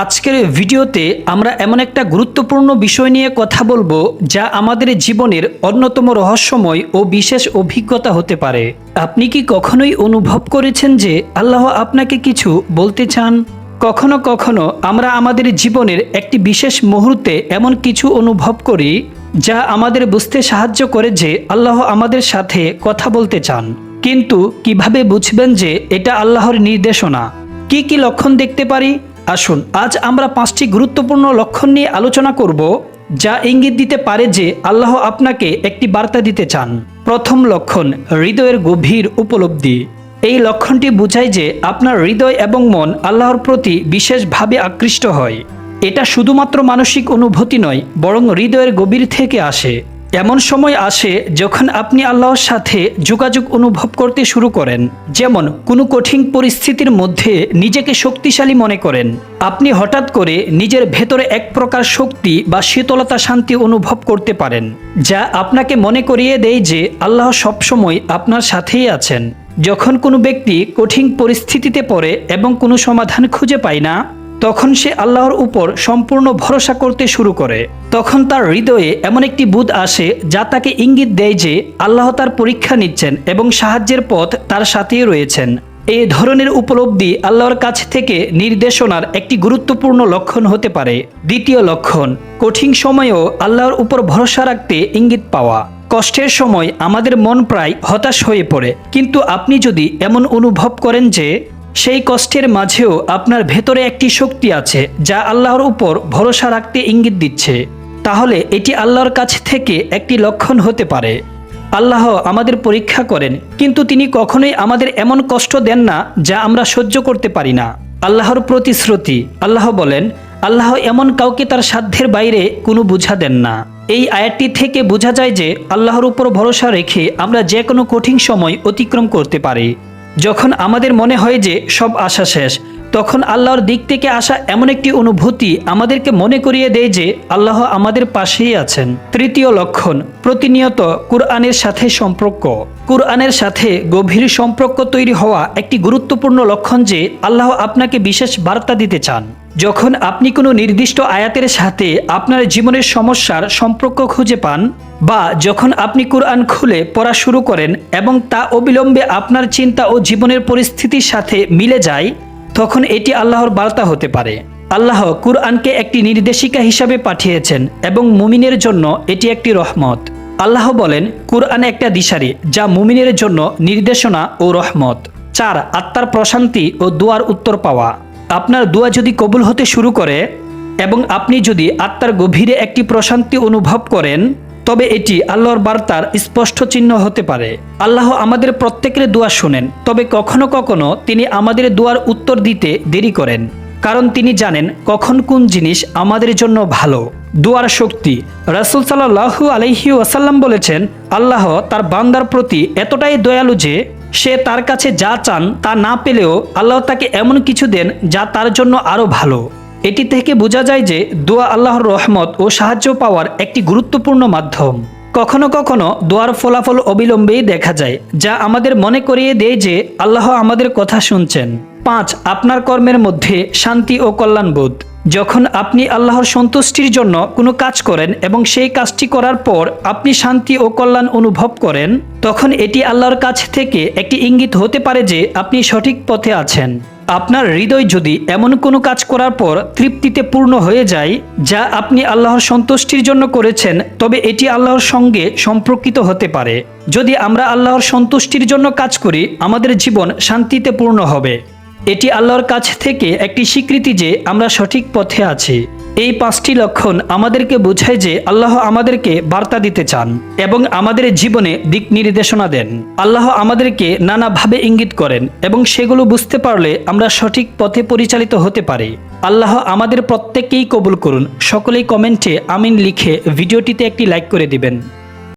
আজকের ভিডিওতে আমরা এমন একটা গুরুত্বপূর্ণ বিষয় নিয়ে কথা বলব যা আমাদের জীবনের অন্যতম রহস্যময় ও বিশেষ অভিজ্ঞতা হতে পারে। আপনি কি কখনোই অনুভব করেছেন যে আল্লাহ আপনাকে কিছু বলতে চান? কখনো কখনো আমরা আমাদের জীবনের একটি বিশেষ মুহূর্তে এমন কিছু অনুভব করি যা আমাদের বুঝতে সাহায্য করে যে আল্লাহ আমাদের সাথে কথা বলতে চান। কিন্তু কীভাবে বুঝবেন যে এটা আল্লাহর নির্দেশনা? কি কি লক্ষণ দেখতে পারি? আসুন, আজ আমরা পাঁচটি গুরুত্বপূর্ণ লক্ষণ নিয়ে আলোচনা করব যা ইঙ্গিত দিতে পারে যে আল্লাহ আপনাকে একটি বার্তা দিতে চান। প্রথম লক্ষণ, হৃদয়ের গভীর উপলব্ধি। এই লক্ষণটি বোঝায় যে আপনার হৃদয় এবং মন আল্লাহর প্রতি বিশেষভাবে আকৃষ্ট হয়। এটা শুধুমাত্র মানসিক অনুভূতি নয়, বরং হৃদয়ের গভীর থেকে আসে। এমন সময় আসে যখন আপনি আল্লাহর সাথে যোগাযোগ অনুভব করতে শুরু করেন। যেমন, কোনো কঠিন পরিস্থিতির মধ্যে নিজেকে শক্তিশালী মনে করেন। আপনি হঠাৎ করে নিজের ভেতরে এক প্রকার শক্তি বা শীতলতা শান্তি অনুভব করতে পারেন, যা আপনাকে মনে করিয়ে দেয় যে আল্লাহ সবসময় আপনার সাথেই আছেন। যখন কোনো ব্যক্তি কঠিন পরিস্থিতিতে পড়ে এবং কোনো সমাধান খুঁজে পায় না তখন সে আল্লাহর উপর সম্পূর্ণ ভরসা করতে শুরু করে। তখন তার হৃদয়ে এমন একটি বুধ আসে যা তাকে ইঙ্গিত দেয় যে আল্লাহ তার পরীক্ষা নিচ্ছেন এবং সাহায্যের পথ তার সাথেই রয়েছেন। এই ধরনের উপলব্ধি আল্লাহর কাছ থেকে নির্দেশনার একটি গুরুত্বপূর্ণ লক্ষণ হতে পারে। দ্বিতীয় লক্ষণ, কঠিন সময়েও আল্লাহর উপর ভরসা রাখতে ইঙ্গিত পাওয়া। কষ্টের সময় আমাদের মন প্রায় হতাশ হয়ে পড়ে, কিন্তু আপনি যদি এমন অনুভব করেন যে সেই কষ্টের মাঝেও আপনার ভেতরে একটি শক্তি আছে, যা আল্লাহর উপর ভরসা রাখতে ইঙ্গিত দিচ্ছে। তাহলে এটি আল্লাহর কাছ থেকে একটি লক্ষণ হতে পারে। আল্লাহ আমাদের পরীক্ষা করেন, কিন্তু তিনি কখনোই আমাদের এমন কষ্ট দেন না, যা আমরা সহ্য করতে পারি না। আল্লাহর প্রতিশ্রুতি আল্লাহ বলেন, আল্লাহ এমন কাউকে তার সাধ্যের বাইরে কোনো বুঝা দেন না। এই আয়াতটি থেকে বোঝা যায় যে, আল্লাহর উপর ভরসা রেখে আমরা যে কোনো কঠিন সময় অতিক্রম করতে পারি। যখন আমাদের মনে হয় যে সব আশা শেষ তখন আল্লাহর দিক থেকে আসা এমন একটি অনুভূতি আমাদেরকে মনে করিয়ে দেয় যে আল্লাহ আমাদের পাশেই আছেন। তৃতীয় লক্ষণ, প্রতিনিয়ত কুরআনের সাথে সম্পর্ক। কুরআনের সাথে গভীর সম্পর্ক তৈরি হওয়া একটি গুরুত্বপূর্ণ লক্ষণ যে আল্লাহ আপনাকে বিশেষ বার্তা দিতে চান। যখন আপনি কোনো নির্দিষ্ট আয়াতের সাথে আপনার জীবনের সমস্যার সম্পর্ক খুঁজে পান বা যখন আপনি কোরআন খুলে পড়া শুরু করেন এবং তা অবিলম্বে আপনার চিন্তা ও জীবনের পরিস্থিতির সাথে মিলে যায় তখন এটি আল্লাহর বার্তা হতে পারে। আল্লাহ কুরআনকে একটি নির্দেশিকা হিসাবে পাঠিয়েছেন এবং মুমিনের জন্য এটি একটি রহমত। আল্লাহ বলেন, কুরআন একটা দিশারি যা মুমিনের জন্য নির্দেশনা ও রহমত। চার, আত্মার প্রশান্তি ও দুয়ার উত্তর পাওয়া। আপনার দোয়া যদি কবুল হতে শুরু করে এবং আপনি যদি আত্মার গভীরে একটি প্রশান্তি অনুভব করেন তবে এটি আল্লাহর বার্তার স্পষ্ট চিহ্ন হতে পারে। আল্লাহ আমাদের প্রত্যেকের দোয়া শুনেন, তবে কখনো কখনো তিনি আমাদের দোয়ার উত্তর দিতে দেরি করেন, কারণ তিনি জানেন কখন কোন জিনিস আমাদের জন্য ভালো। দোয়ার শক্তি, রাসুল সাল্লাহু আলহি ওয়াসাল্লাম বলেছেন, আল্লাহ তার বান্দার প্রতি এতটাই দয়ালু যে সে তার কাছে যা চান তা না পেলেও আল্লাহ তাকে এমন কিছু দেন যা তার জন্য আরও ভালো। এটি থেকে বোঝা যায় যে দোয়া আল্লাহর রহমত ও সাহায্য পাওয়ার একটি গুরুত্বপূর্ণ মাধ্যম। কখনো কখনো দোয়ার ফলাফল অবিলম্বেই দেখা যায়, যা আমাদের মনে করিয়ে দেয় যে আল্লাহ আমাদের কথা শুনছেন। পাঁচ, আপনার কর্মের মধ্যে শান্তি ও কল্যাণবোধ। যখন আপনি আল্লাহর সন্তুষ্টির জন্য কোনো কাজ করেন এবং সেই কাজটি করার পর আপনি শান্তি ও কল্যাণ অনুভব করেন, তখন এটি আল্লাহর কাছ থেকে একটি ইঙ্গিত হতে পারে যে আপনি সঠিক পথে আছেন। আপনার হৃদয় যদি এমন কোনো কাজ করার পর তৃপ্তিতে পূর্ণ হয়ে যায়, যা আপনি আল্লাহর সন্তুষ্টির জন্য করেছেন, তবে এটি আল্লাহর সঙ্গে সম্পর্কিত হতে পারে। যদি আমরা আল্লাহর সন্তুষ্টির জন্য কাজ করি, আমাদের জীবন শান্তিতে পূর্ণ হবে। এটি আল্লাহর কাছ থেকে একটি স্বীকৃতি যে আমরা সঠিক পথে আছি। এই পাঁচটি লক্ষণ আমাদেরকে বোঝায় যে আল্লাহ আমাদেরকে বার্তা দিতে চান এবং আমাদের জীবনে দিক নির্দেশনা দেন। আল্লাহ আমাদেরকে নানাভাবে ইঙ্গিত করেন এবং সেগুলো বুঝতে পারলে আমরা সঠিক পথে পরিচালিত হতে পারি। আল্লাহ আমাদের প্রত্যেককেই কবুল করুন। সকলেই কমেন্টে আমিন লিখে ভিডিওটিতে একটি লাইক করে দিবেন।